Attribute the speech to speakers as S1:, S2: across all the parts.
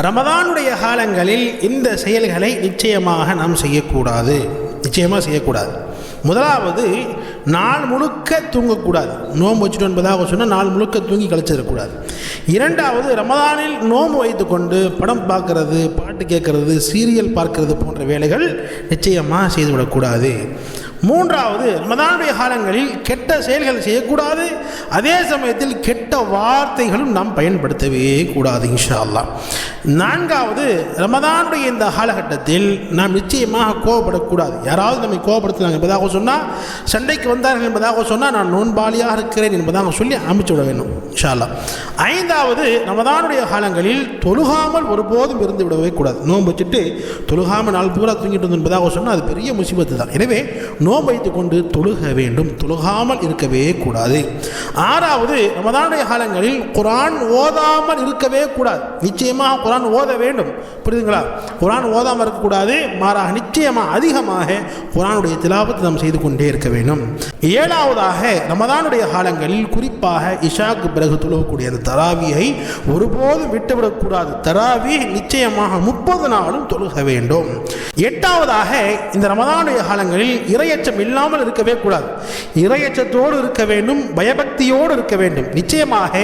S1: ரமதானுடைய காலங்களில் இந்த செயல்களை நிச்சயமாக நாம் செய்யக்கூடாது. நிச்சயமாக செய்யக்கூடாது. முதலாவது நாள் முழுக்க தூங்கக்கூடாது. நோன்பு வச்சுட்டு என்பதாக சொன்னால் நாள் முழுக்க தூங்கி கழிச்சிடக்கூடாது. இரண்டாவது ரமதானில் நோன்பு வைத்துக்கொண்டு படம் பார்க்கறது பாட்டு கேட்கறது சீரியல் பார்க்கறது போன்ற வேலைகள் நிச்சயமாக செய்துவிடக்கூடாது. மூன்றாவது ரமதானுடைய காலங்களில் கெட்ட செயல்கள் செய்யக்கூடாது. அதே சமயத்தில் கெட்ட வார்த்தைகளும் நாம் பயன்படுத்தவே கூடாது இன்ஷா அல்லா நான்காவது ரமதானுடைய இந்த காலகட்டத்தில் நாம் நிச்சயமாக கோவப்படக்கூடாது. யாராவது நம்மை கோவப்படுத்தினாங்க என்பதாக சொன்னால் சண்டைக்கு வந்தார்கள் என்பதாக சொன்னால் நான் நோன்பாளியாக இருக்கிறேன் என்பதாக சொல்லி அமைச்சு விட வேண்டும் இன்ஷால்லா ஐந்தாவது ரமதானுடைய காலங்களில் தொழுகாமல் ஒருபோதும் இருந்து விடவே கூடாது. நோன்பு வச்சுட்டு தொழுகாமல் நாள் பூரா தூங்கிட்டு இருந்தோம் என்பதாக சொன்னால் அது பெரிய முசிபத்து தான். எனவே நோன்பு வைத்துக் கொண்டு தொழுக வேண்டும். தொழுகாமல் இருக்கவே கூடாது. ஆறாவது ரமதானுடைய காலங்களில் குரான் ஓதாமல் இருக்கவே கூடாது. நிச்சயமாக குரான் ஓத வேண்டும். புரியுதுங்களா? குரான் ஓதாமல் இருக்கக்கூடாது மாறாக நிச்சயமாக அதிகமாக குரானுடைய திலாவத்தை நாம் செய்து கொண்டே இருக்க வேண்டும். ஏழாவதாக ரமதானுடைய காலங்களில் குறிப்பாக இஷாக்கு பிறகு துளவக்கூடிய அந்த தராவியை ஒருபோதும் விட்டுவிடக்கூடாது தராவி நிச்சயமாக முப்பது நாளும் தொழுக வேண்டும். எட்டாவதாக இந்த ரமதானுடைய காலங்களில் இரையச்சம் இல்லாமல் இருக்கவே கூடாது. இரையச்சத்தோடு இருக்க வேண்டும் பயபக்தியோடு இருக்க வேண்டும். நிச்சயமாக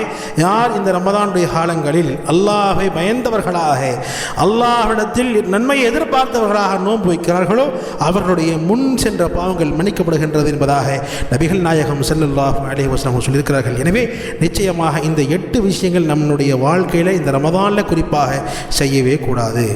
S1: யார் இந்த ரமதானுடைய காலங்களில் அல்லாஹை பயந்தவர்களாக அல்லாஹிடத்தில் நன்மையை எதிர்பார்த்தவர்களாக நோன்பு வைக்கிறார்களோ அவர்களுடைய முன் சென்ற பாவங்கள் மன்னிக்கப்படுகின்றது என்பதாக நபிகள் நாயகம் ஸல்லல்லாஹு அலைஹி சொல்லியிருக்கிறார்கள். எனவே நிச்சயமாக இந்த எட்டு விஷயங்கள் நம்முடைய வாழ்க்கையில் இந்த ரமதானில் குறிப்பாக செய்யவே கூடாது.